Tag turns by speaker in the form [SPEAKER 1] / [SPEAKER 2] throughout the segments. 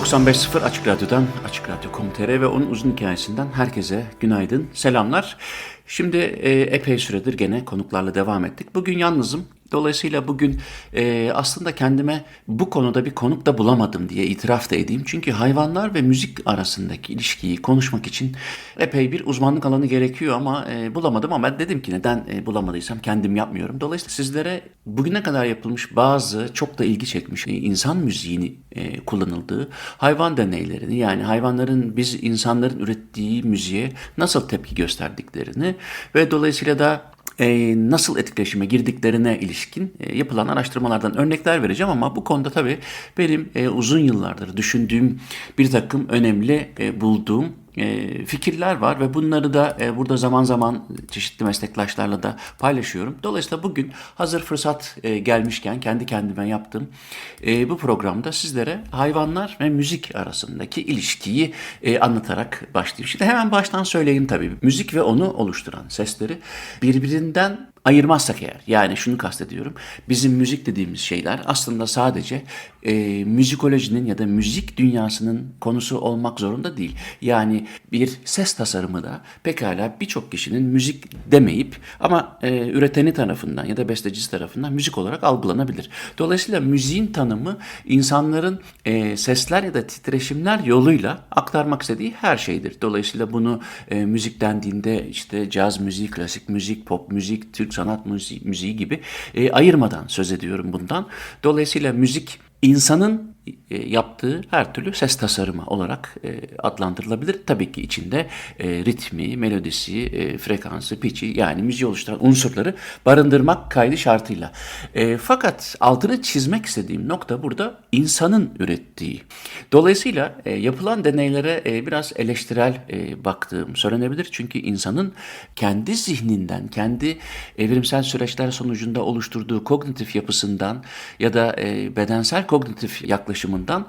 [SPEAKER 1] 95.0 Açık Radyo'dan, Açık Radyo.com.tr ve onun uzun hikayesinden herkese günaydın, selamlar. Şimdi e, epey süredir gene konuklarla devam ettik. Bugün yalnızım. Dolayısıyla bugün e, aslında kendime bu konuda bir konuk da bulamadım diye itiraf da edeyim. Çünkü hayvanlar ve müzik arasındaki ilişkiyi konuşmak için epey bir uzmanlık alanı gerekiyor ama e, bulamadım. Ama ben dedim ki neden e, bulamadıysam kendim yapmıyorum. Dolayısıyla sizlere bugüne kadar yapılmış bazı çok da ilgi çekmiş e, insan müziğini e, kullanıldığı hayvan deneylerini yani hayvanların biz insanların ürettiği müziğe nasıl tepki gösterdiklerini ve dolayısıyla da e, nasıl etkileşime girdiklerine ilişkin e, yapılan araştırmalardan örnekler vereceğim ama bu konuda tabii benim e, uzun yıllardır düşündüğüm bir takım önemli e, bulduğum fikirler var ve bunları da e, burada zaman zaman çeşitli meslektaşlarla da paylaşıyorum. Dolayısıyla bugün hazır fırsat e, gelmişken kendi kendime yaptığım e, bu programda sizlere hayvanlar ve müzik arasındaki ilişkiyi e, anlatarak başlayayım. Şimdi hemen baştan söyleyeyim tabii. Müzik ve onu oluşturan sesleri birbirinden ayırmazsak eğer yani şunu kastediyorum bizim müzik dediğimiz şeyler aslında sadece e, müzikolojinin ya da müzik dünyasının konusu olmak zorunda değil. Yani bir ses tasarımı da pekala birçok kişinin müzik demeyip ama e, üreteni tarafından ya da bestecisi tarafından müzik olarak algılanabilir. Dolayısıyla müziğin tanımı insanların e, sesler ya da titreşimler yoluyla aktarmak istediği her şeydir. Dolayısıyla bunu e, müzik dendiğinde işte caz müziği, klasik müzik, pop müzik, Türk sanat müziği, müziği gibi e, ayırmadan söz ediyorum bundan. Dolayısıyla müzik insanın yaptığı her türlü ses tasarımı olarak e, adlandırılabilir. Tabii ki içinde e, ritmi, melodisi, e, frekansı, pitchi yani müziği oluşturan unsurları barındırmak kaydı şartıyla. E, fakat altını çizmek istediğim nokta burada insanın ürettiği. Dolayısıyla e, yapılan deneylere e, biraz eleştirel e, baktığım söylenebilir. Çünkü insanın kendi zihninden, kendi evrimsel süreçler sonucunda oluşturduğu kognitif yapısından ya da e, bedensel kognitif yaklaşımından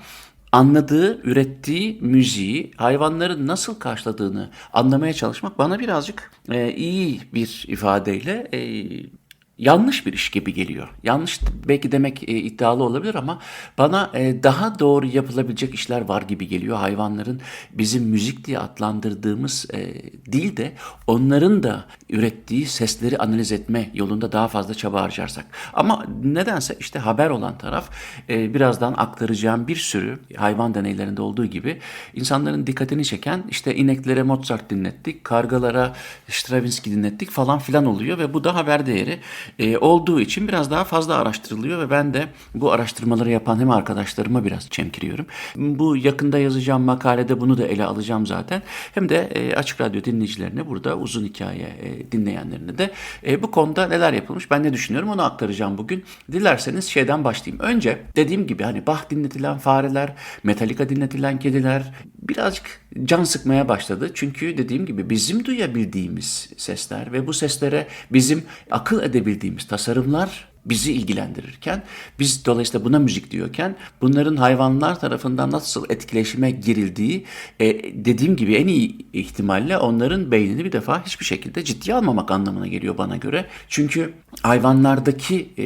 [SPEAKER 1] anladığı, ürettiği müziği hayvanların nasıl karşıladığını anlamaya çalışmak bana birazcık e, iyi bir ifadeyle e, yanlış bir iş gibi geliyor. Yanlış belki demek e, iddialı olabilir ama bana e, daha doğru yapılabilecek işler var gibi geliyor. Hayvanların bizim müzik diye adlandırdığımız e, değil de onların da ürettiği sesleri analiz etme yolunda daha fazla çaba harcarsak. Ama nedense işte haber olan taraf e, birazdan aktaracağım bir sürü hayvan deneylerinde olduğu gibi insanların dikkatini çeken işte ineklere Mozart dinlettik, kargalara Stravinsky dinlettik falan filan oluyor ve bu da haber değeri e, olduğu için biraz daha fazla araştırılıyor ve ben de bu araştırmaları yapan hem arkadaşlarıma biraz çemkiriyorum. Bu yakında yazacağım makalede bunu da ele alacağım zaten. Hem de e, Açık Radyo dinleyicilerine burada uzun hikaye e, dinleyenlerine de e, bu konuda neler yapılmış ben ne düşünüyorum onu aktaracağım bugün. Dilerseniz şeyden başlayayım. Önce dediğim gibi hani Bach dinletilen fareler, Metallica dinletilen kediler birazcık can sıkmaya başladı. Çünkü dediğim gibi bizim duyabildiğimiz sesler ve bu seslere bizim akıl edebildiğimiz tasarımlar bizi ilgilendirirken, biz dolayısıyla buna müzik diyorken bunların hayvanlar tarafından nasıl etkileşime girildiği e, dediğim gibi en iyi ihtimalle onların beynini bir defa hiçbir şekilde ciddiye almamak anlamına geliyor bana göre. Çünkü hayvanlardaki e,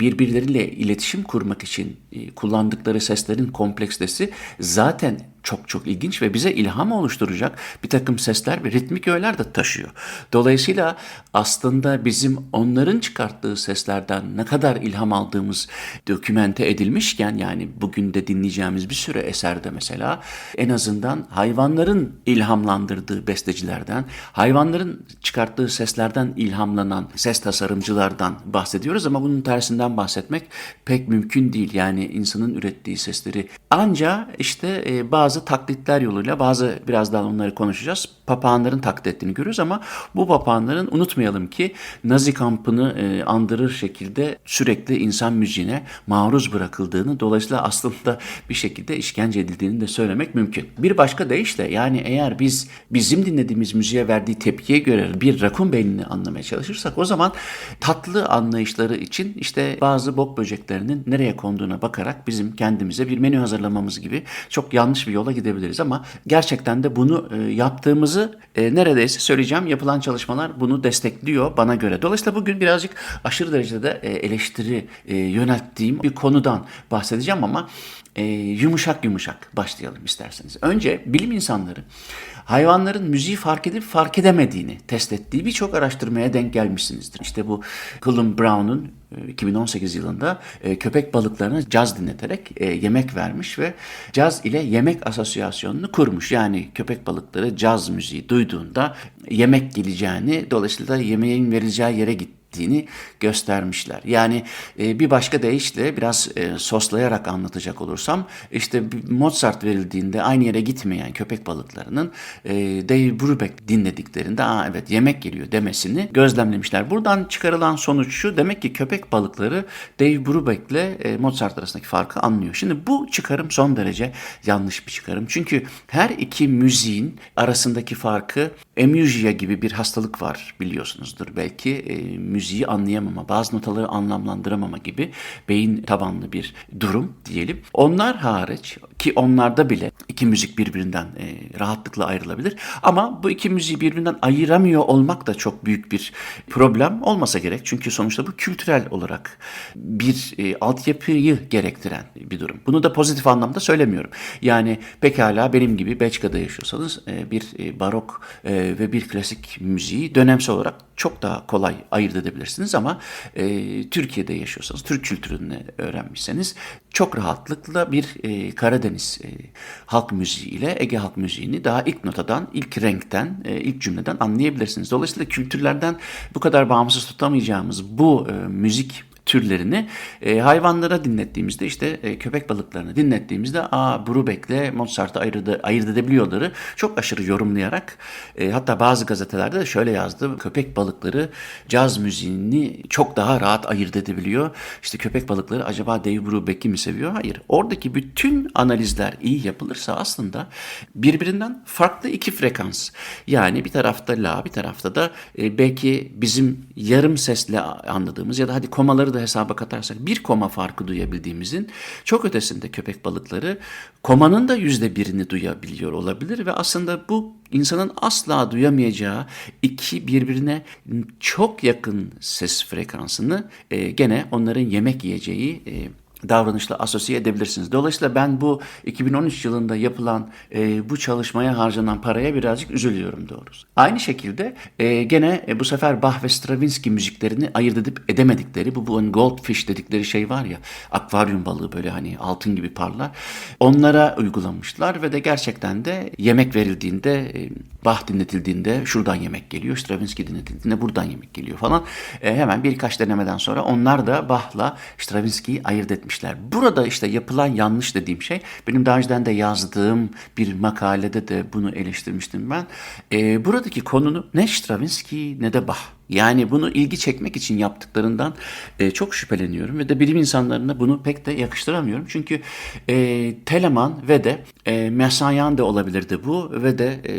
[SPEAKER 1] birbirleriyle iletişim kurmak için e, kullandıkları seslerin kompleksitesi zaten çok çok ilginç ve bize ilham oluşturacak bir takım sesler ve ritmik öğeler de taşıyor. Dolayısıyla aslında bizim onların çıkarttığı seslerden ne kadar ilham aldığımız dokümente edilmişken yani bugün de dinleyeceğimiz bir sürü eserde mesela en azından hayvanların ilhamlandırdığı bestecilerden, hayvanların çıkarttığı seslerden ilhamlanan ses tasarımcılardan bahsediyoruz ama bunun tersinden bahsetmek pek mümkün değil. Yani insanın ürettiği sesleri anca işte e, bazı taklitler yoluyla bazı birazdan onları konuşacağız. Papağanların taklit ettiğini görüyoruz ama bu papağanların unutmayalım ki Nazi kampını e, andırır şekilde sürekli insan müziğine maruz bırakıldığını dolayısıyla aslında bir şekilde işkence edildiğini de söylemek mümkün. Bir başka deyişle yani eğer biz bizim dinlediğimiz müziğe verdiği tepkiye göre bir rakun beynini anlamaya çalışırsak o zaman tatlı anlayışları için işte bazı bok böceklerinin nereye konduğuna bakarak bizim kendimize bir menü hazırlamamız gibi çok yanlış bir yola gidebiliriz ama gerçekten de bunu e, yaptığımızı e, neredeyse söyleyeceğim yapılan çalışmalar bunu destekliyor bana göre. Dolayısıyla bugün birazcık aşırı derecede e, eleştiri yönelttiğim bir konudan bahsedeceğim ama yumuşak yumuşak başlayalım isterseniz. Önce bilim insanları hayvanların müziği fark edip fark edemediğini test ettiği birçok araştırmaya denk gelmişsinizdir. İşte bu Cullen Brown'un 2018 yılında e, köpek balıklarına caz dinleterek e, yemek vermiş ve caz ile yemek asosyasyonunu kurmuş. Yani köpek balıkları caz müziği duyduğunda yemek geleceğini dolayısıyla yemeğin verileceği yere gitti ettiğini göstermişler. Yani e, bir başka deyişle biraz e, soslayarak anlatacak olursam işte Mozart verildiğinde aynı yere gitmeyen köpek balıklarının e, Dave Brubeck dinlediklerinde Aa, evet yemek geliyor demesini gözlemlemişler. Buradan çıkarılan sonuç şu demek ki köpek balıkları Dave Brubeck ile e, Mozart arasındaki farkı anlıyor. Şimdi bu çıkarım son derece yanlış bir çıkarım. Çünkü her iki müziğin arasındaki farkı emüjya gibi bir hastalık var biliyorsunuzdur belki. E, müziği anlayamama, bazı notaları anlamlandıramama gibi beyin tabanlı bir durum diyelim. Onlar hariç ki onlarda bile iki müzik birbirinden e, rahatlıkla ayrılabilir. Ama bu iki müziği birbirinden ayıramıyor olmak da çok büyük bir problem olmasa gerek. Çünkü sonuçta bu kültürel olarak bir e, altyapıyı gerektiren bir durum. Bunu da pozitif anlamda söylemiyorum. Yani pekala benim gibi Belçika'da yaşıyorsanız e, bir e, barok e, ve bir klasik müziği dönemsel olarak çok daha kolay ayırt ama e, Türkiye'de yaşıyorsanız, Türk kültürünü öğrenmişseniz çok rahatlıkla bir e, Karadeniz e, halk müziği ile Ege halk müziğini daha ilk notadan, ilk renkten, e, ilk cümleden anlayabilirsiniz. Dolayısıyla kültürlerden bu kadar bağımsız tutamayacağımız bu e, müzik türlerini e, hayvanlara dinlettiğimizde işte e, köpek balıklarını dinlettiğimizde aa Brubeck'le Mozart'ı ayırt, ayırt edebiliyorları çok aşırı yorumlayarak e, hatta bazı gazetelerde de şöyle yazdı köpek balıkları caz müziğini çok daha rahat ayırt edebiliyor. İşte köpek balıkları acaba Dave Brubeck'i mi seviyor? Hayır. Oradaki bütün analizler iyi yapılırsa aslında birbirinden farklı iki frekans. Yani bir tarafta la bir tarafta da e, belki bizim yarım sesle anladığımız ya da hadi komaları da da hesaba katarsak bir koma farkı duyabildiğimizin çok ötesinde köpek balıkları komanın da yüzde birini duyabiliyor olabilir ve aslında bu insanın asla duyamayacağı iki birbirine çok yakın ses frekansını e, gene onların yemek yiyeceği e, davranışla asosiye edebilirsiniz. Dolayısıyla ben bu 2013 yılında yapılan e, bu çalışmaya harcanan paraya birazcık üzülüyorum doğrusu. Aynı şekilde e, gene e, bu sefer Bach ve Stravinsky müziklerini ayırt edip edemedikleri bu, bu goldfish dedikleri şey var ya akvaryum balığı böyle hani altın gibi parlar. Onlara uygulamışlar ve de gerçekten de yemek verildiğinde e, Bach dinletildiğinde şuradan yemek geliyor. Stravinsky dinletildiğinde buradan yemek geliyor falan. E, hemen birkaç denemeden sonra onlar da Bach'la Stravinsky'yi ayırt etmişler etmişler. Burada işte yapılan yanlış dediğim şey benim daha önceden de yazdığım bir makalede de bunu eleştirmiştim ben. E, buradaki konunu ne Stravinsky ne de Bach. Yani bunu ilgi çekmek için yaptıklarından e, çok şüpheleniyorum ve de bilim insanlarına bunu pek de yakıştıramıyorum. Çünkü e, Telemann ve de e, Messiaen de olabilirdi bu ve de e,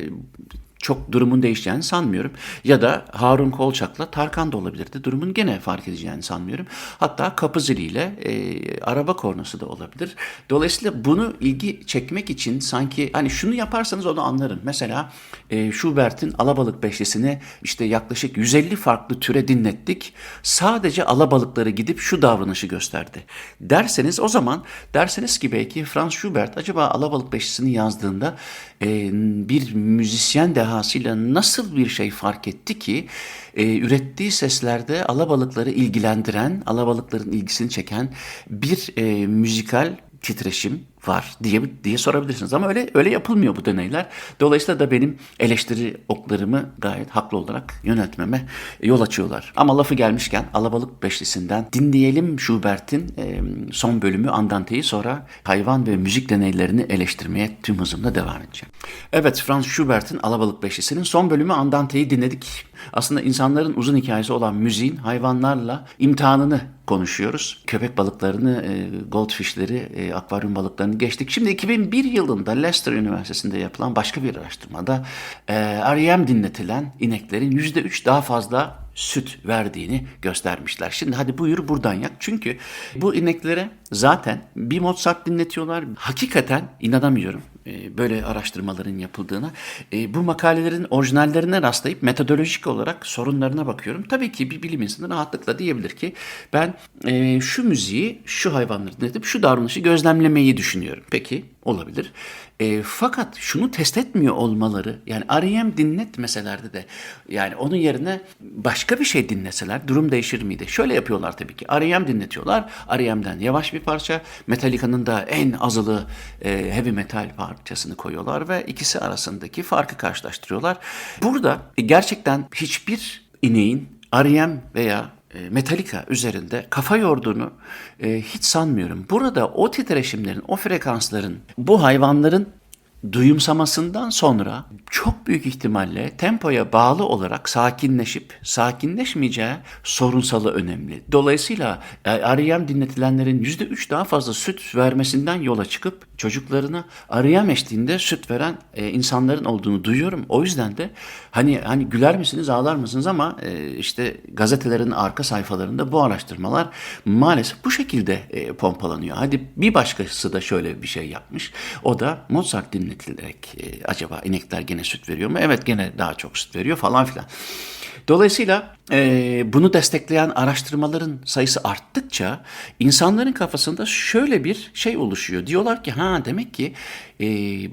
[SPEAKER 1] çok durumun değişeceğini sanmıyorum. Ya da Harun Kolçak'la Tarkan da olabilirdi. Durumun gene fark edeceğini sanmıyorum. Hatta kapı ziliyle e, araba kornası da olabilir. Dolayısıyla bunu ilgi çekmek için sanki hani şunu yaparsanız onu anlarım. Mesela e, Schubert'in Alabalık Beşlisi'ni işte yaklaşık 150 farklı türe dinlettik. Sadece alabalıkları gidip şu davranışı gösterdi. Derseniz o zaman derseniz ki belki Franz Schubert acaba Alabalık Beşlisi'ni yazdığında e, bir müzisyen de dehasıyla nasıl bir şey fark etti ki e, ürettiği seslerde alabalıkları ilgilendiren, alabalıkların ilgisini çeken bir e, müzikal titreşim var diye diye sorabilirsiniz ama öyle öyle yapılmıyor bu deneyler. Dolayısıyla da benim eleştiri oklarımı gayet haklı olarak yöneltmeme yol açıyorlar. Ama lafı gelmişken Alabalık Beşlisi'nden dinleyelim Schubert'in e, son bölümü Andante'yi sonra hayvan ve müzik deneylerini eleştirmeye tüm hızımla devam edeceğim. Evet Franz Schubert'in Alabalık Beşlisi'nin son bölümü Andante'yi dinledik. Aslında insanların uzun hikayesi olan müziğin hayvanlarla imtihanını konuşuyoruz. Köpek balıklarını, e, goldfishleri, e, akvaryum balıklarını geçtik. Şimdi 2001 yılında Leicester Üniversitesi'nde yapılan başka bir araştırmada e, REM dinletilen ineklerin %3 daha fazla süt verdiğini göstermişler. Şimdi hadi buyur buradan yak. Çünkü bu ineklere zaten bir Mozart dinletiyorlar. Hakikaten inanamıyorum. E, böyle araştırmaların yapıldığına. E, bu makalelerin orijinallerine rastlayıp metodolojik olarak sorunlarına bakıyorum. Tabii ki bir bilim insanı rahatlıkla diyebilir ki ben e, şu müziği, şu hayvanları dinletip şu davranışı gözlemlemeyi düşünüyorum. Peki olabilir. E, fakat şunu test etmiyor olmaları yani R.E.M. dinletmeselerdi de yani onun yerine başka bir şey dinleseler durum değişir miydi? Şöyle yapıyorlar tabii ki. R.E.M. dinletiyorlar. R.E.M'den yavaş bir parça. Metallica'nın da en azılı e, heavy metal parçasını koyuyorlar ve ikisi arasındaki farkı karşılaştırıyorlar. Burada gerçekten hiçbir ineğin R.E.M. veya e, Metallica üzerinde kafa yorduğunu e, hiç sanmıyorum. Burada o titreşimlerin, o frekansların bu hayvanların duyumsamasından sonra çok büyük ihtimalle tempoya bağlı olarak sakinleşip sakinleşmeyeceği sorunsalı önemli. Dolayısıyla e, R.E.M. dinletilenlerin %3 daha fazla süt vermesinden yola çıkıp çocuklarına R.E.M. eşliğinde süt veren e, insanların olduğunu duyuyorum. O yüzden de hani hani güler misiniz ağlar mısınız ama e, işte gazetelerin arka sayfalarında bu araştırmalar maalesef bu şekilde e, pompalanıyor. Hadi bir başkası da şöyle bir şey yapmış. O da Mozart dinletilerek e, acaba inekler gene süt veriyor mu? Evet gene daha çok süt veriyor falan filan. Dolayısıyla e, bunu destekleyen araştırmaların sayısı arttıkça insanların kafasında şöyle bir şey oluşuyor. Diyorlar ki ha demek ki e,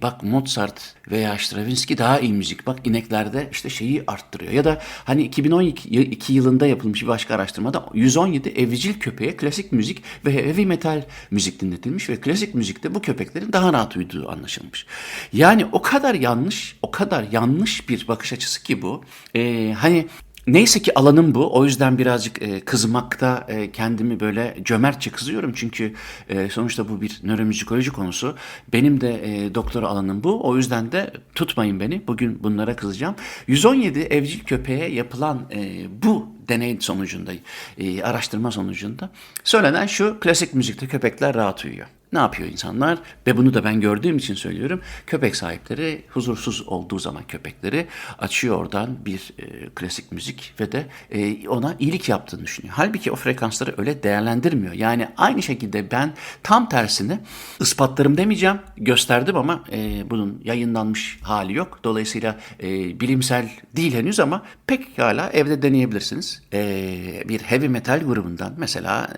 [SPEAKER 1] bak Mozart veya Stravinsky daha iyi müzik. Bak ineklerde işte şeyi arttırıyor. Ya da hani 2012 yılında yapılmış bir başka araştırmada 117 evcil köpeğe klasik müzik ve heavy metal müzik dinletilmiş ve klasik müzikte bu köpeklerin daha rahat uyuduğu anlaşılmış. Yani o kadar yanlış, o kadar yanlış bir bakış açısı ki bu. E, hani Neyse ki alanım bu. O yüzden birazcık e, kızmakta e, kendimi böyle cömertçe kızıyorum. Çünkü e, sonuçta bu bir nöromüzikoloji konusu. Benim de e, doktora alanım bu. O yüzden de tutmayın beni. Bugün bunlara kızacağım. 117 evcil köpeğe yapılan e, bu deney sonucunda, e, araştırma sonucunda söylenen şu klasik müzikte köpekler rahat uyuyor. Ne yapıyor insanlar? Ve bunu da ben gördüğüm için söylüyorum. Köpek sahipleri huzursuz olduğu zaman köpekleri açıyor oradan bir e, klasik müzik ve de e, ona iyilik yaptığını düşünüyor. Halbuki o frekansları öyle değerlendirmiyor. Yani aynı şekilde ben tam tersini ispatlarım demeyeceğim. Gösterdim ama e, bunun yayınlanmış hali yok. Dolayısıyla e, bilimsel değil henüz ama pekala evde deneyebilirsiniz. E, bir heavy metal grubundan mesela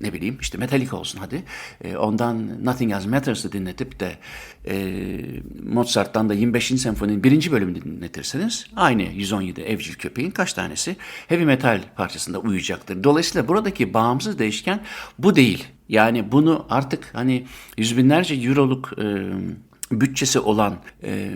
[SPEAKER 1] ne bileyim işte Metallica olsun hadi. E, ondan Nothing Else Matters'ı dinletip de e, Mozart'tan da 25. senfoninin birinci bölümünü dinletirseniz aynı 117 evcil köpeğin kaç tanesi heavy metal parçasında uyuyacaktır. Dolayısıyla buradaki bağımsız değişken bu değil. Yani bunu artık hani yüz binlerce euroluk e, bütçesi olan e,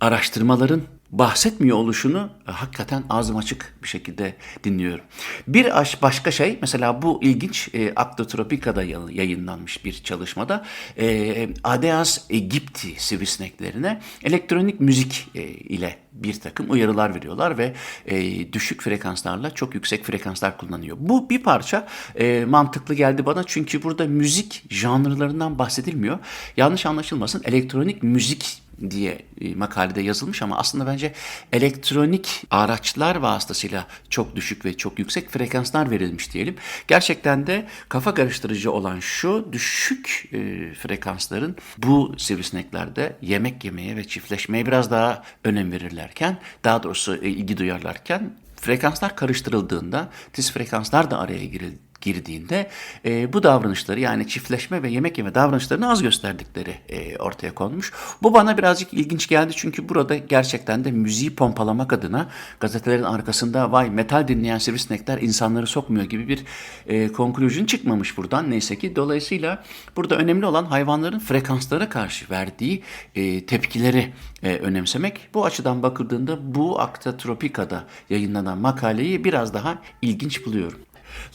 [SPEAKER 1] araştırmaların bahsetmiyor oluşunu e, hakikaten ağzım açık bir şekilde dinliyorum. Bir aş başka şey mesela bu ilginç e, Acta Tropica'da yayınlanmış bir çalışmada e, Adeas aegypti sivrisineklerine elektronik müzik e, ile bir takım uyarılar veriyorlar ve e, düşük frekanslarla çok yüksek frekanslar kullanıyor. Bu bir parça e, mantıklı geldi bana çünkü burada müzik janrlarından bahsedilmiyor. Yanlış anlaşılmasın elektronik müzik diye e, makalede yazılmış ama aslında bence elektronik araçlar vasıtasıyla çok düşük ve çok yüksek frekanslar verilmiş diyelim. Gerçekten de kafa karıştırıcı olan şu düşük e, frekansların bu sivrisineklerde yemek yemeye ve çiftleşmeye biraz daha önem verirlerken daha doğrusu e, ilgi duyarlarken frekanslar karıştırıldığında tiz frekanslar da araya girildi girdiğinde e, bu davranışları yani çiftleşme ve yemek yeme davranışlarını az gösterdikleri e, ortaya konmuş. Bu bana birazcık ilginç geldi çünkü burada gerçekten de müziği pompalamak adına gazetelerin arkasında vay metal dinleyen sivrisinekler insanları sokmuyor gibi bir e, conclusion çıkmamış buradan neyse ki. Dolayısıyla burada önemli olan hayvanların frekanslara karşı verdiği e, tepkileri e, önemsemek. Bu açıdan bakıldığında bu Acta Tropica'da yayınlanan makaleyi biraz daha ilginç buluyorum.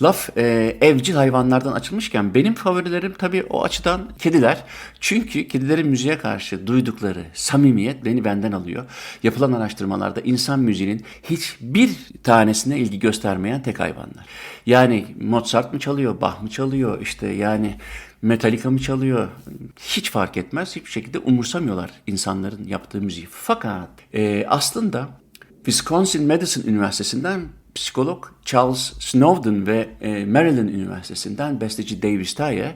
[SPEAKER 1] Laf e, evcil hayvanlardan açılmışken benim favorilerim tabii o açıdan kediler. Çünkü kedilerin müziğe karşı duydukları samimiyet beni benden alıyor. Yapılan araştırmalarda insan müziğinin hiçbir tanesine ilgi göstermeyen tek hayvanlar. Yani Mozart mı çalıyor, Bach mı çalıyor işte yani Metallica mı çalıyor hiç fark etmez. Hiçbir şekilde umursamıyorlar insanların yaptığı müziği. Fakat e, aslında Wisconsin Madison Üniversitesi'nden psikolog Charles Snowden ve e, Maryland Üniversitesi'nden besteci Davis Dyer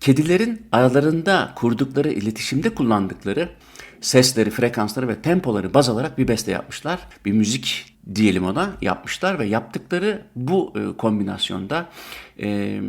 [SPEAKER 1] kedilerin aralarında kurdukları iletişimde kullandıkları sesleri, frekansları ve tempoları baz alarak bir beste yapmışlar. Bir müzik diyelim ona yapmışlar ve yaptıkları bu e, kombinasyonda e,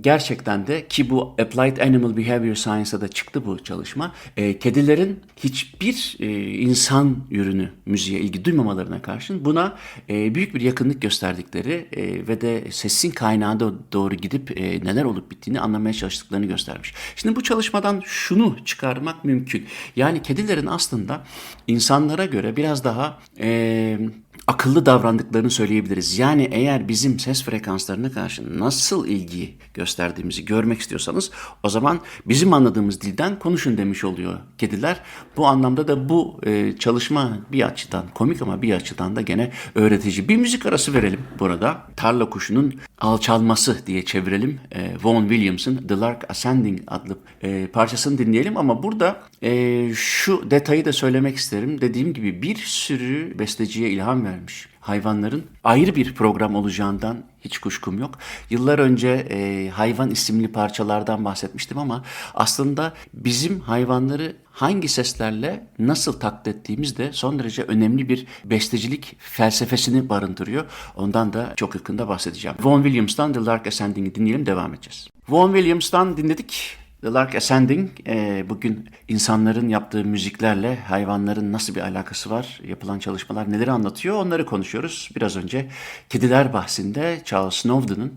[SPEAKER 1] gerçekten de ki bu Applied Animal Behavior Science'a da çıktı bu çalışma. E, kedilerin hiçbir e, insan ürünü müziğe ilgi duymamalarına karşın buna e, büyük bir yakınlık gösterdikleri e, ve de sesin kaynağına doğru gidip e, neler olup bittiğini anlamaya çalıştıklarını göstermiş. Şimdi bu çalışmadan şunu çıkarmak mümkün. Yani kedilerin aslında insanlara göre biraz daha e, akıllı davrandıklarını söyleyebiliriz. Yani eğer bizim ses frekanslarına karşı nasıl ilgi gösterdiğimizi görmek istiyorsanız o zaman bizim anladığımız dilden konuşun demiş oluyor kediler. Bu anlamda da bu e, çalışma bir açıdan komik ama bir açıdan da gene öğretici. Bir müzik arası verelim burada. Tarla kuşunun alçalması diye çevirelim. E, Vaughan Williams'ın The Lark Ascending adlı e, parçasını dinleyelim ama burada e, şu detayı da söylemek isterim. Dediğim gibi bir sürü besteciye ilham vermiş hayvanların ayrı bir program olacağından hiç kuşkum yok. Yıllar önce e, hayvan isimli parçalardan bahsetmiştim ama aslında bizim hayvanları hangi seslerle nasıl taklit ettiğimiz de son derece önemli bir bestecilik felsefesini barındırıyor. Ondan da çok yakında bahsedeceğim. Vaughan Williams'tan The Lark Ascending'i dinleyelim devam edeceğiz. Vaughan Williams'tan dinledik. The Lark Ascending e, bugün insanların yaptığı müziklerle hayvanların nasıl bir alakası var, yapılan çalışmalar neleri anlatıyor onları konuşuyoruz. Biraz önce kediler bahsinde Charles Snowden'ın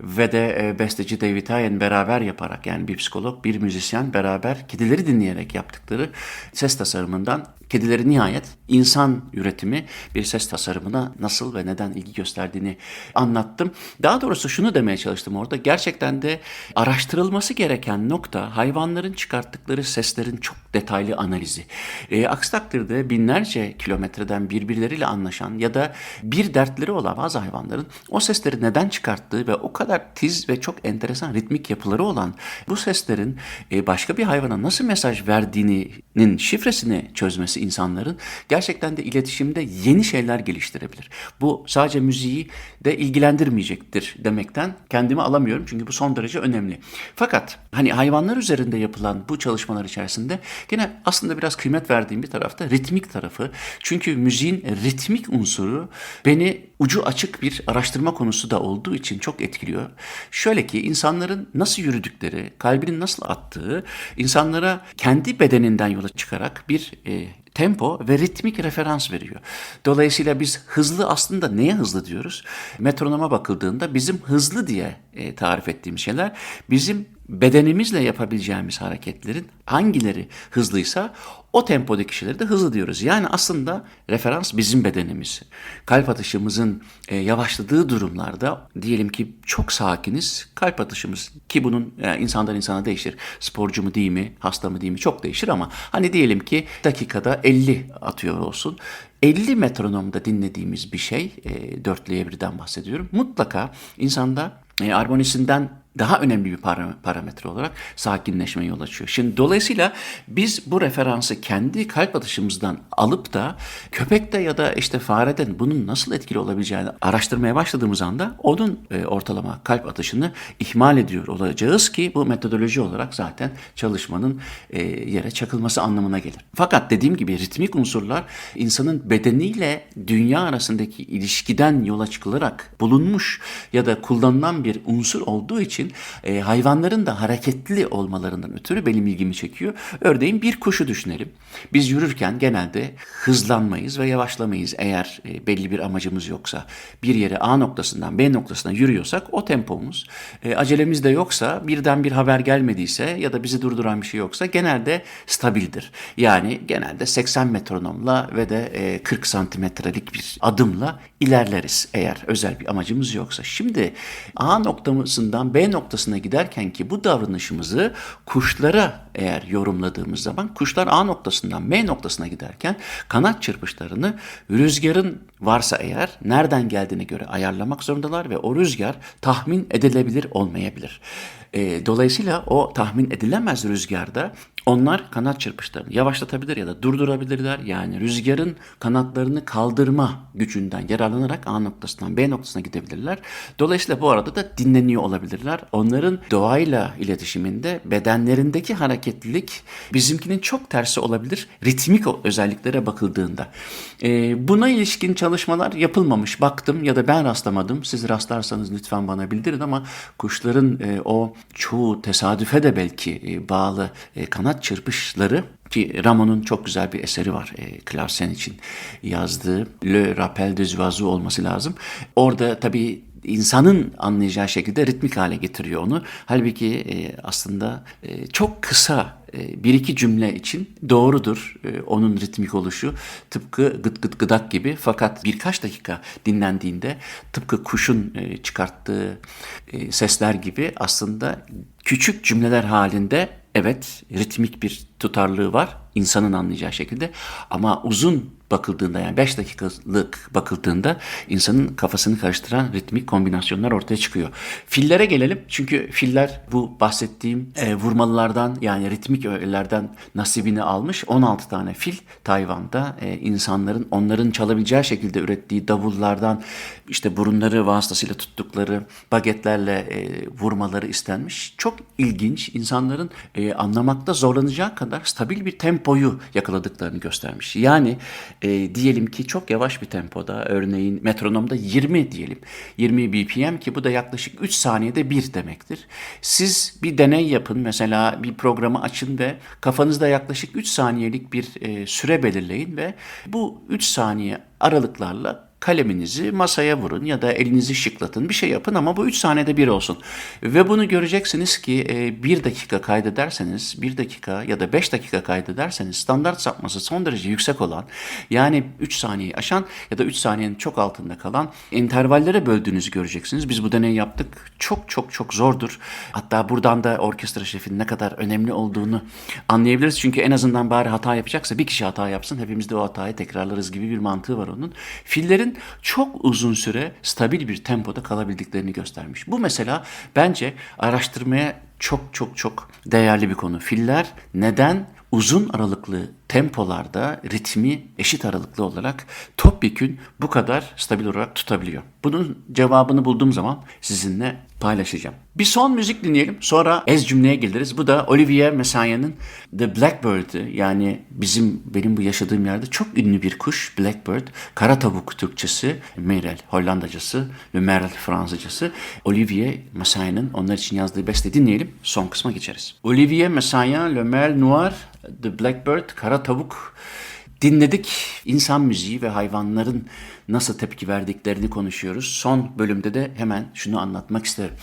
[SPEAKER 1] ve de e, besteci David Hyen beraber yaparak yani bir psikolog, bir müzisyen beraber kedileri dinleyerek yaptıkları ses tasarımından kedileri nihayet insan üretimi bir ses tasarımına nasıl ve neden ilgi gösterdiğini anlattım. Daha doğrusu şunu demeye çalıştım orada. Gerçekten de araştırılması gereken nokta hayvanların çıkarttıkları seslerin çok detaylı analizi. E, aksi takdirde binlerce kilometreden birbirleriyle anlaşan ya da bir dertleri olan bazı hayvanların o sesleri neden çıkarttığı ve o kadar tiz ve çok enteresan ritmik yapıları olan bu seslerin e, başka bir hayvana nasıl mesaj verdiğinin şifresini çözmesi insanların gerçekten de iletişimde yeni şeyler geliştirebilir. Bu sadece müziği de ilgilendirmeyecektir demekten kendimi alamıyorum çünkü bu son derece önemli. Fakat hani hayvanlar üzerinde yapılan bu çalışmalar içerisinde Gene aslında biraz kıymet verdiğim bir tarafta ritmik tarafı. Çünkü müziğin ritmik unsuru beni ucu açık bir araştırma konusu da olduğu için çok etkiliyor. Şöyle ki insanların nasıl yürüdükleri, kalbinin nasıl attığı, insanlara kendi bedeninden yola çıkarak bir e, tempo ve ritmik referans veriyor. Dolayısıyla biz hızlı aslında neye hızlı diyoruz? Metronoma bakıldığında bizim hızlı diye e, tarif ettiğimiz şeyler bizim bedenimizle yapabileceğimiz hareketlerin hangileri hızlıysa o tempodaki şeyleri de hızlı diyoruz. Yani aslında referans bizim bedenimiz. Kalp atışımızın e, yavaşladığı durumlarda diyelim ki çok sakiniz. Kalp atışımız ki bunun e, insandan insana değişir. Sporcu mu değil mi, hasta mı değil mi çok değişir ama hani diyelim ki dakikada 50 atıyor olsun. 50 metronomda dinlediğimiz bir şey, e, dörtlüye birden bahsediyorum. Mutlaka insanda e, armonisinden daha önemli bir parametre olarak sakinleşme yol açıyor. Şimdi dolayısıyla biz bu referansı kendi kalp atışımızdan alıp da köpekte ya da işte fareden bunun nasıl etkili olabileceğini araştırmaya başladığımız anda onun e, ortalama kalp atışını ihmal ediyor olacağız ki bu metodoloji olarak zaten çalışmanın e, yere çakılması anlamına gelir. Fakat dediğim gibi ritmik unsurlar insanın bedeniyle dünya arasındaki ilişkiden yola çıkılarak bulunmuş ya da kullanılan bir unsur olduğu için e, hayvanların da hareketli olmalarından ötürü benim ilgimi çekiyor. Örneğin bir kuşu düşünelim. Biz yürürken genelde hızlanmayız ve yavaşlamayız eğer e, belli bir amacımız yoksa. Bir yere A noktasından B noktasına yürüyorsak o tempomuz. E, acelemiz de yoksa birden bir haber gelmediyse ya da bizi durduran bir şey yoksa genelde stabildir. Yani genelde 80 metronomla ve de e, 40 santimetrelik bir adımla ilerleriz eğer özel bir amacımız yoksa. Şimdi A noktasından B noktasına giderken ki bu davranışımızı kuşlara eğer yorumladığımız zaman kuşlar A noktasından B noktasına giderken kanat çırpışlarını rüzgarın varsa eğer nereden geldiğine göre ayarlamak zorundalar ve o rüzgar tahmin edilebilir olmayabilir. E, dolayısıyla o tahmin edilemez rüzgarda Onlar kanat çırpışlarını yavaşlatabilir ya da durdurabilirler. Yani rüzgarın kanatlarını kaldırma gücünden yararlanarak A noktasından B noktasına gidebilirler. Dolayısıyla bu arada da dinleniyor olabilirler. Onların doğayla iletişiminde bedenlerindeki hareketlilik bizimkinin çok tersi olabilir. Ritmik özelliklere bakıldığında. Ee, buna ilişkin çalışmalar yapılmamış. Baktım ya da ben rastlamadım. Siz rastlarsanız lütfen bana bildirin ama kuşların e, o çoğu tesadüfe de belki e, bağlı e, kanat çırpışları ki Ramon'un çok güzel bir eseri var e, Clausen için yazdığı Le Rappel des Oiseaux olması lazım. Orada tabii insanın anlayacağı şekilde ritmik hale getiriyor onu. Halbuki e, aslında e, çok kısa e, bir iki cümle için doğrudur e, onun ritmik oluşu. Tıpkı gıt gıt gıdak gibi fakat birkaç dakika dinlendiğinde tıpkı kuşun e, çıkarttığı e, sesler gibi aslında küçük cümleler halinde evet ritmik bir tutarlığı var insanın anlayacağı şekilde. Ama uzun bakıldığında yani 5 dakikalık bakıldığında insanın kafasını karıştıran ritmik kombinasyonlar ortaya çıkıyor. Fillere gelelim çünkü filler bu bahsettiğim e, vurmalılardan yani ritmik öğelerden nasibini almış 16 tane fil Tayvan'da e, insanların onların çalabileceği şekilde ürettiği davullardan işte burunları vasıtasıyla tuttukları bagetlerle e, vurmaları istenmiş. Çok ilginç insanların e, anlamakta zorlanacağı kadar stabil bir tempoyu yakaladıklarını göstermiş. Yani e, diyelim ki çok yavaş bir tempoda örneğin metronomda 20 diyelim 20 BPM ki bu da yaklaşık 3 saniyede bir demektir. Siz bir deney yapın mesela bir programı açın ve kafanızda yaklaşık 3 saniyelik bir e, süre belirleyin ve bu 3 saniye aralıklarla kaleminizi masaya vurun ya da elinizi şıklatın bir şey yapın ama bu 3 saniyede bir olsun. Ve bunu göreceksiniz ki e, 1 dakika kaydederseniz 1 dakika ya da 5 dakika kaydederseniz standart sapması son derece yüksek olan yani 3 saniyeyi aşan ya da 3 saniyenin çok altında kalan intervallere böldüğünüzü göreceksiniz. Biz bu deneyi yaptık. Çok çok çok zordur. Hatta buradan da orkestra şefinin ne kadar önemli olduğunu anlayabiliriz. Çünkü en azından bari hata yapacaksa bir kişi hata yapsın hepimiz de o hatayı tekrarlarız gibi bir mantığı var onun. Fillerin çok uzun süre stabil bir tempoda kalabildiklerini göstermiş. Bu mesela bence araştırmaya çok çok çok değerli bir konu. Filler neden uzun aralıklı tempolarda ritmi eşit aralıklı olarak topyekün bu kadar stabil olarak tutabiliyor. Bunun cevabını bulduğum zaman sizinle paylaşacağım. Bir son müzik dinleyelim sonra ez cümleye geliriz. Bu da Olivier Messiaen'in The Blackbird'ı yani bizim benim bu yaşadığım yerde çok ünlü bir kuş Blackbird. Kara tavuk Türkçesi, Merel Hollandacası ve Merel Fransızcası. Olivier Messiaen'in onlar için yazdığı beste dinleyelim. Son kısma geçeriz. Olivier Messiaen, Le Merle Noir, The Blackbird, Kara Tavuk dinledik. İnsan müziği ve hayvanların nasıl tepki verdiklerini konuşuyoruz. Son bölümde de hemen şunu anlatmak isterim.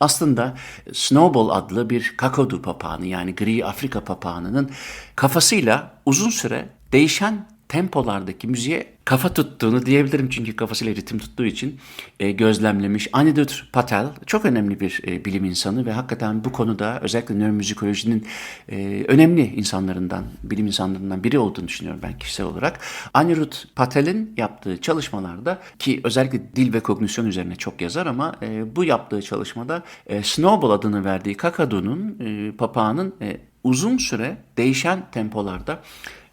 [SPEAKER 1] Aslında Snowball adlı bir kakadu papağanı yani gri Afrika papağanının kafasıyla uzun süre değişen tempolardaki müziğe kafa tuttuğunu diyebilirim çünkü kafasıyla ritim tuttuğu için e, gözlemlemiş. Anidut Patel çok önemli bir e, bilim insanı ve hakikaten bu konuda özellikle nöromüzikolojinin e, önemli insanlarından, bilim insanlarından biri olduğunu düşünüyorum ben kişisel olarak. Anirudh Patel'in yaptığı çalışmalarda ki özellikle dil ve kognisyon üzerine çok yazar ama e, bu yaptığı çalışmada e, Snowball adını verdiği kakadunun, e, papağanın e, uzun süre değişen tempolarda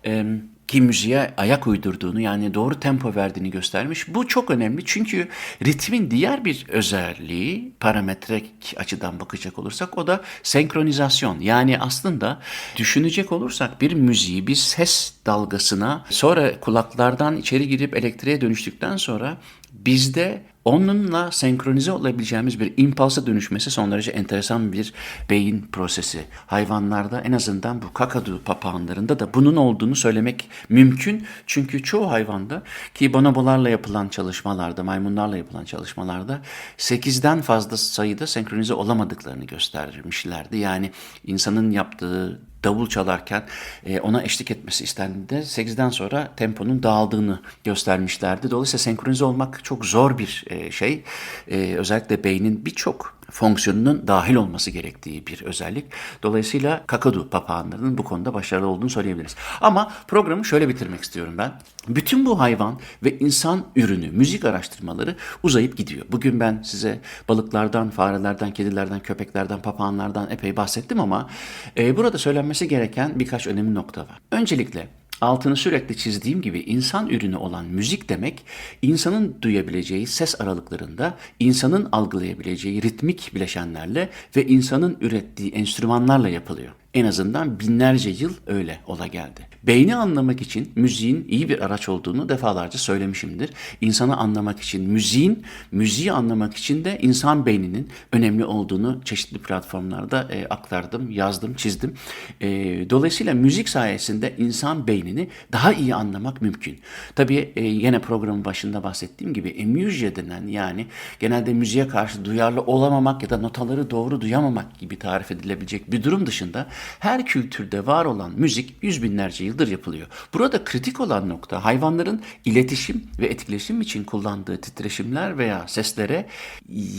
[SPEAKER 1] e, ki müziğe ayak uydurduğunu yani doğru tempo verdiğini göstermiş. Bu çok önemli çünkü ritmin diğer bir özelliği parametrik açıdan bakacak olursak o da senkronizasyon. Yani aslında düşünecek olursak bir müziği bir ses dalgasına sonra kulaklardan içeri girip elektriğe dönüştükten sonra bizde onunla senkronize olabileceğimiz bir impulsa dönüşmesi son derece enteresan bir beyin prosesi. Hayvanlarda en azından bu kakadu papağanlarında da bunun olduğunu söylemek mümkün. Çünkü çoğu hayvanda ki bonobolarla yapılan çalışmalarda, maymunlarla yapılan çalışmalarda 8'den fazla sayıda senkronize olamadıklarını göstermişlerdi. Yani insanın yaptığı davul çalarken e, ona eşlik etmesi istendiğinde 8'den sonra temponun dağıldığını göstermişlerdi. Dolayısıyla senkronize olmak çok zor bir e, şey. E, özellikle beynin birçok fonksiyonunun dahil olması gerektiği bir özellik. Dolayısıyla kakadu papağanlarının bu konuda başarılı olduğunu söyleyebiliriz. Ama programı şöyle bitirmek istiyorum ben. Bütün bu hayvan ve insan ürünü, müzik araştırmaları uzayıp gidiyor. Bugün ben size balıklardan, farelerden, kedilerden, köpeklerden, papağanlardan epey bahsettim ama e, burada söylenmesi gereken birkaç önemli nokta var. Öncelikle altını sürekli çizdiğim gibi insan ürünü olan müzik demek insanın duyabileceği ses aralıklarında insanın algılayabileceği ritmik bileşenlerle ve insanın ürettiği enstrümanlarla yapılıyor. En azından binlerce yıl öyle ola geldi. Beyni anlamak için müziğin iyi bir araç olduğunu defalarca söylemişimdir. İnsanı anlamak için müziğin, müziği anlamak için de insan beyninin önemli olduğunu çeşitli platformlarda e, aktardım, yazdım, çizdim. E, dolayısıyla müzik sayesinde insan beynini daha iyi anlamak mümkün. Tabii e, yine programın başında bahsettiğim gibi emüzya denen yani genelde müziğe karşı duyarlı olamamak ya da notaları doğru duyamamak gibi tarif edilebilecek bir durum dışında her kültürde var olan müzik yüz binlerce yıldır yapılıyor. Burada kritik olan nokta hayvanların iletişim ve etkileşim için kullandığı titreşimler veya seslere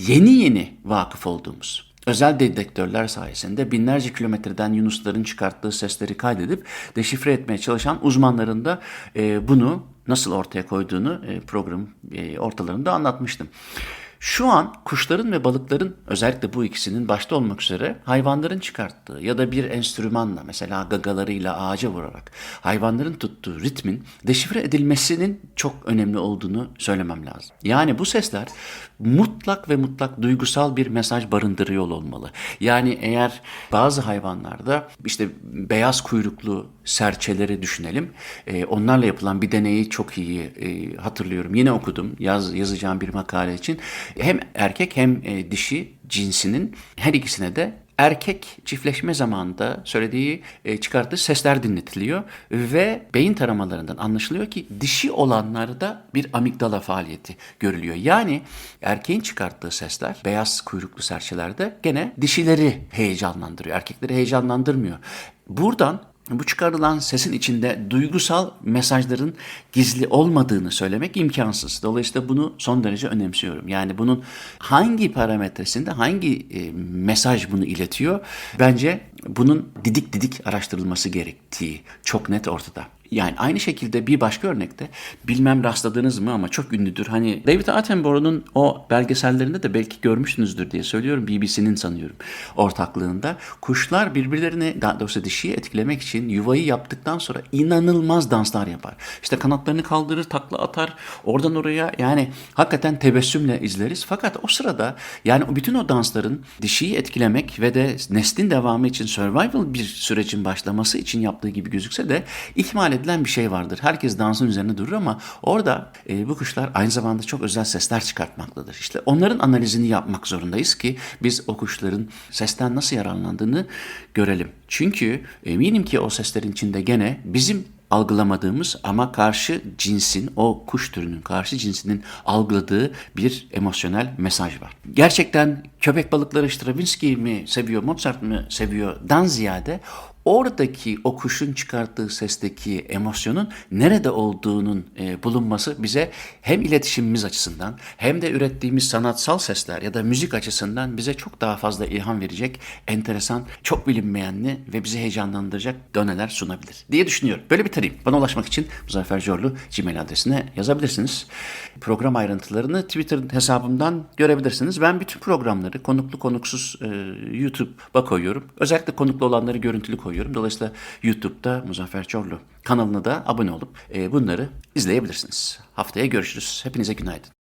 [SPEAKER 1] yeni yeni vakıf olduğumuz. Özel dedektörler sayesinde binlerce kilometreden yunusların çıkarttığı sesleri kaydedip deşifre etmeye çalışan uzmanların da e, bunu nasıl ortaya koyduğunu e, program e, ortalarında anlatmıştım. Şu an kuşların ve balıkların özellikle bu ikisinin başta olmak üzere hayvanların çıkarttığı ya da bir enstrümanla mesela gagalarıyla ağaca vurarak hayvanların tuttuğu ritmin deşifre edilmesinin çok önemli olduğunu söylemem lazım. Yani bu sesler mutlak ve mutlak duygusal bir mesaj barındırıyor olmalı. Yani eğer bazı hayvanlarda işte beyaz kuyruklu serçeleri düşünelim. E, onlarla yapılan bir deneyi çok iyi e, hatırlıyorum. Yine okudum yaz, yazacağım bir makale için. Hem erkek hem e, dişi cinsinin her ikisine de erkek çiftleşme zamanında söylediği, e, çıkarttığı sesler dinletiliyor ve beyin taramalarından anlaşılıyor ki dişi olanlarda bir amigdala faaliyeti görülüyor. Yani erkeğin çıkarttığı sesler beyaz kuyruklu serçelerde gene dişileri heyecanlandırıyor. Erkekleri heyecanlandırmıyor. Buradan bu çıkarılan sesin içinde duygusal mesajların gizli olmadığını söylemek imkansız. Dolayısıyla bunu son derece önemsiyorum. Yani bunun hangi parametresinde hangi e, mesaj bunu iletiyor? Bence bunun didik didik araştırılması gerektiği çok net ortada. Yani aynı şekilde bir başka örnekte bilmem rastladınız mı ama çok ünlüdür. Hani David Attenborough'un o belgesellerinde de belki görmüşsünüzdür diye söylüyorum. BBC'nin sanıyorum ortaklığında. Kuşlar birbirlerini daha doğrusu dişiyi etkilemek için yuvayı yaptıktan sonra inanılmaz danslar yapar. İşte kanatlarını kaldırır, takla atar. Oradan oraya yani hakikaten tebessümle izleriz. Fakat o sırada yani bütün o dansların dişiyi etkilemek ve de neslin devamı için survival bir sürecin başlaması için yaptığı gibi gözükse de ihmal edilen bir şey vardır. Herkes dansın üzerine durur ama orada e, bu kuşlar aynı zamanda çok özel sesler çıkartmaktadır. İşte onların analizini yapmak zorundayız ki biz o kuşların sesten nasıl yararlandığını görelim. Çünkü eminim ki o seslerin içinde gene bizim algılamadığımız ama karşı cinsin, o kuş türünün karşı cinsinin algıladığı bir emosyonel mesaj var. Gerçekten köpek balıkları Stravinsky mi seviyor, Mozart mı seviyor dan ziyade oradaki o kuşun çıkarttığı sesteki emosyonun nerede olduğunun e, bulunması bize hem iletişimimiz açısından hem de ürettiğimiz sanatsal sesler ya da müzik açısından bize çok daha fazla ilham verecek enteresan, çok bilinmeyenli ve bizi heyecanlandıracak döneler sunabilir diye düşünüyorum. Böyle bitireyim. Bana ulaşmak için Muzaffer Corlu Gmail adresine yazabilirsiniz. Program ayrıntılarını Twitter hesabımdan görebilirsiniz. Ben bütün programları konuklu konuksuz e, YouTube'a koyuyorum. Özellikle konuklu olanları görüntülü koyuyorum koyuyorum. Dolayısıyla YouTube'da Muzaffer Çorlu kanalına da abone olup e, bunları izleyebilirsiniz. Haftaya görüşürüz. Hepinize günaydın.